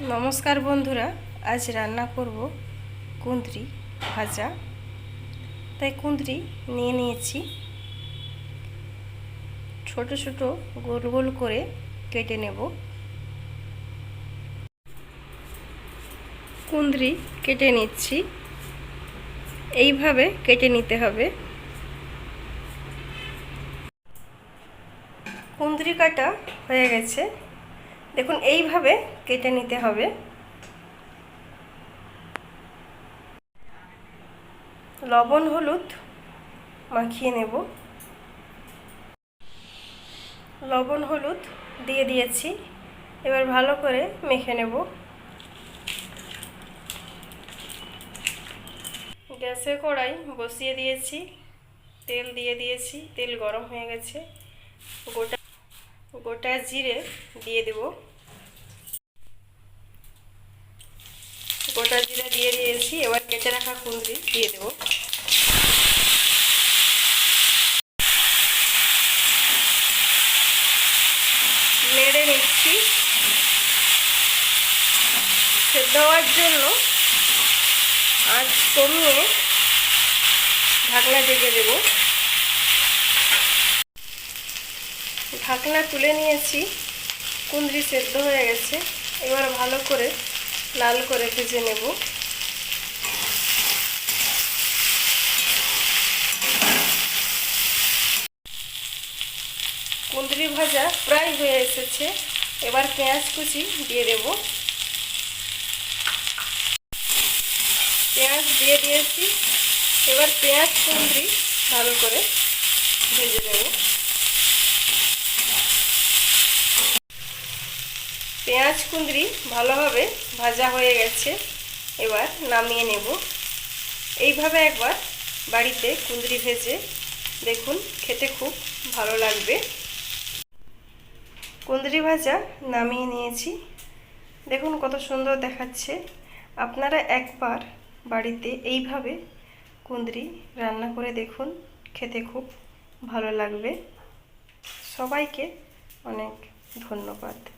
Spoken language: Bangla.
নমস্কার বন্ধুরা, আজ রান্না করব কুঁদরি ভাজা। তাই কুঁদরি নিয়ে নিয়েছি। ছোট ছোট গোল গোল করে কেটে নেব। কুঁদরি কেটে নিচ্ছি। এইভাবে কেটে নিতে হবে। কুঁদরি কাটা হয়ে গেছে। দেখুন, এইভাবে কেটে নিতে হবে। লবণ, হলুদ মাখিয়ে নেব। লবণ, হলুদ দিয়ে দিয়েছি। এবার ভালো করে মেখে নেব। গ্যাসে কড়াই বসিয়ে দিয়েছি। তেল দিয়ে দিয়েছি। তেল গরম হয়ে গেছে। গোটা গোটা জিরে দিয়ে দেব। গোটা জিরে দিয়ে দিয়েছি, এবার কেটে রাখা কুঁদরি দিয়ে দেব। নেড়ে নিচ্ছি। সেদ্ধ হওয়ার জন্য আজ কমিয়ে ঢাকনা ডেকে দেবো। ঢাকনা তুলে নিয়েছি। কুঁদরি সেদ্ধ হয়ে গেছে। এবার ভালো করে লাল করে ভেজে নেব। কুঁদরি ভাজা প্রায় হয়ে এসেছে। এবার পেঁয়াজ কুচি দিয়ে দেব। পেঁয়াজ দিয়ে দিয়েছি। এবার পেঁয়াজ কুঁদরি ভালো করে ভেজে নেব। পেঁয়াজ কুঁদরি ভালোভাবে ভাজা হয়ে গেছে। এবার নামিয়ে নেব। এইভাবে একবার বাড়িতে কুঁদরি ভেজে দেখুন, খেতে খুব ভালো লাগবে। কুঁদরি ভাজা নামিয়ে নিয়েছি। দেখুন কত সুন্দর দেখাচ্ছে। আপনারা একবার বাড়িতে এইভাবে কুঁদরি রান্না করে দেখুন, খেতে খুব ভালো লাগবে। সবাইকে অনেক ধন্যবাদ।